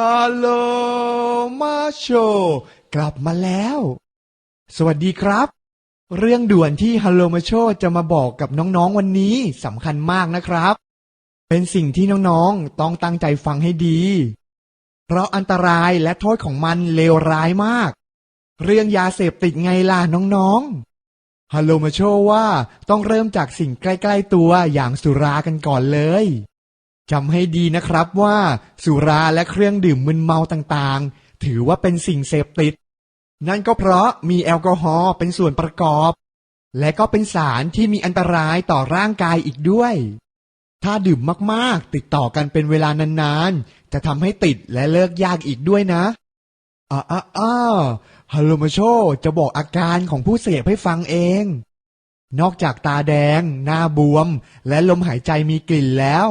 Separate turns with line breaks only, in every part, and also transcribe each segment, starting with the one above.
ฮัลโหลมาโชกลับมาแล้ว สวัสดีครับ เรื่องด่วนที่ฮัลโหลมาโชจะมาบอกกับน้องๆวันนี้สำคัญมากนะครับ เป็นสิ่งที่น้องๆต้องตั้งใจฟังให้ดี เพราะอันตรายและโทษของมันเลวร้ายมาก เรื่องยาเสพติดไงล่ะน้องๆฮัลโหลมาโชว่าต้องเริ่มจากสิ่งใกล้ ๆตัวอย่างสุรากันก่อนเลย จำให้ดีนะครับว่าสุราและเครื่องดื่มมึนเมาต่างๆ ถือว่าเป็นสิ่งเสพติด นั่นก็เพราะมีแอลกอฮอล์เป็นส่วนประกอบ และก็เป็นสารที่มีอันตรายต่อร่างกายอีกด้วย ถ้าดื่มมากๆ ติดต่อกันเป็นเวลานานๆ จะทำให้ติดและเลิกยากอีกด้วยนะอ่าอ่าอ่าฮัลโลมาโชจะบอกอาการของผู้เสพให้ฟังเอง นอกจากตาแดง หน้าบวม และลมหายใจมีกลิ่นแล้ว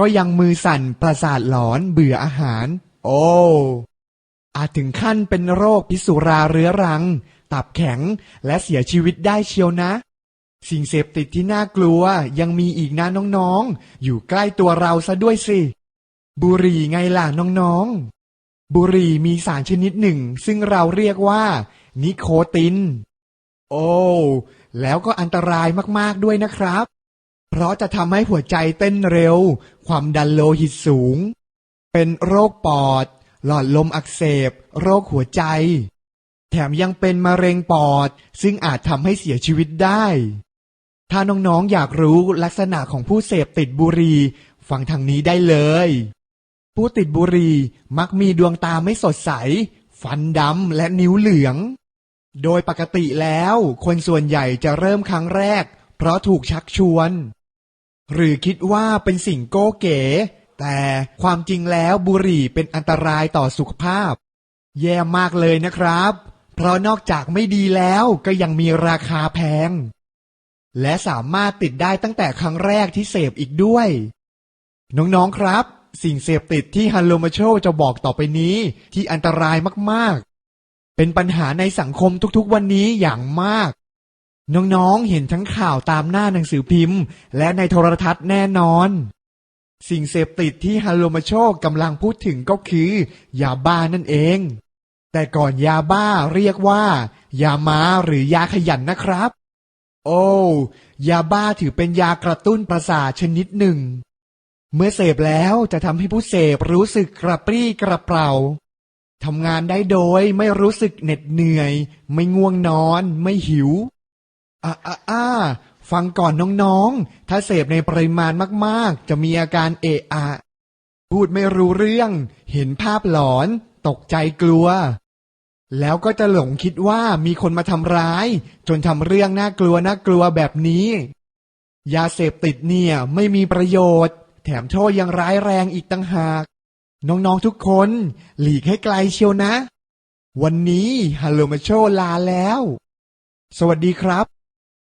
ก็ยังมือสั่นประสาทหลอนเบื่ออาหาร โอ้อาจถึงขั้นเป็นโรคพิษสุราเรื้อรัง ตับแข็งและเสียชีวิตได้เชียวนะ สิ่งเสพติดที่น่ากลัวยังมีอีกนะน้องๆ อยู่ใกล้ตัวเราซะด้วยสิ บุหรี่ไงล่ะน้องๆ บุหรี่มีสารชนิดหนึ่ง ซึ่งเราเรียกว่า นิโคติน โอ้ แล้วก็อันตรายมากๆด้วยนะครับ เพราะจะทำให้หัวใจเต้นเร็ว ความดันโลหิตสูง เป็นโรคปอด หลอดลมอักเสบ โรคหัวใจ แถมยังเป็นมะเร็งปอด ซึ่งอาจทำให้เสียชีวิตได้ ถ้าน้องๆอยากรู้ลักษณะของผู้เสพติดบุหรี่ฟังทางนี้ได้เลย ผู้ติดบุหรี่มักมีดวงตาไม่สดใส ฟันดำและนิ้วเหลือง โดยปกติแล้ว คนส่วนใหญ่จะเริ่มครั้งแรก เพราะถูกชักชวน หรือคิดว่าเป็นสิ่งโก้เก๋ แต่ความจริงแล้วบุหรี่เป็นอันตรายต่อสุขภาพ แย่มากเลยนะครับ เพราะนอกจากไม่ดีแล้วก็ยังมีราคาแพง และสามารถติดได้ตั้งแต่ครั้งแรกที่เสพอีกด้วย น้องๆครับ สิ่งเสพติดที่ฮันโลมาโชจะบอกต่อไปนี้ที่อันตรายมากๆ เป็นปัญหาในสังคมทุกๆวันนี้อย่างมาก น้องๆ เห็นทั้งข่าวตามหน้าหนังสือพิมพ์ และในโทรทัศน์แน่นอน สิ่งเสพติดที่ฮัลโลมาโชกกำลังพูดถึงก็คือ ยาบ้านั่นเอง แต่ก่อนยาบ้าเรียกว่า ยาม้าหรือยาขยันนะครับ โอ้ยาบ้าถือเป็นยากระตุ้นประสาทชนิดหนึ่ง เมื่อเสพแล้วจะทำให้ผู้เสพรู้สึกกระปรี้กระเปร่าทำงานได้โดยไม่รู้สึกเหน็ดเหนื่อย ไม่ง่วงนอน ไม่หิว อ่าอ่าฟังก่อนน้องๆ ถ้าเสพในปริมาณมากๆ จะมีอาการเอะอะพูดไม่รู้เรื่อง เห็นภาพหลอน ตกใจกลัว แล้วก็จะหลงคิดว่ามีคนมาทำร้าย จนทำเรื่องน่ากลัวน่ากลัวแบบนี้ ยาเสพติดเนี่ยไม่มีประโยชน์ แถมโทษยังร้ายแรงอีกตั้งหาก น้องๆทุกคน หลีกให้ไกลเชียวนะ วันนี้ฮัลโหลมาโชลาแล้ว สวัสดีครับ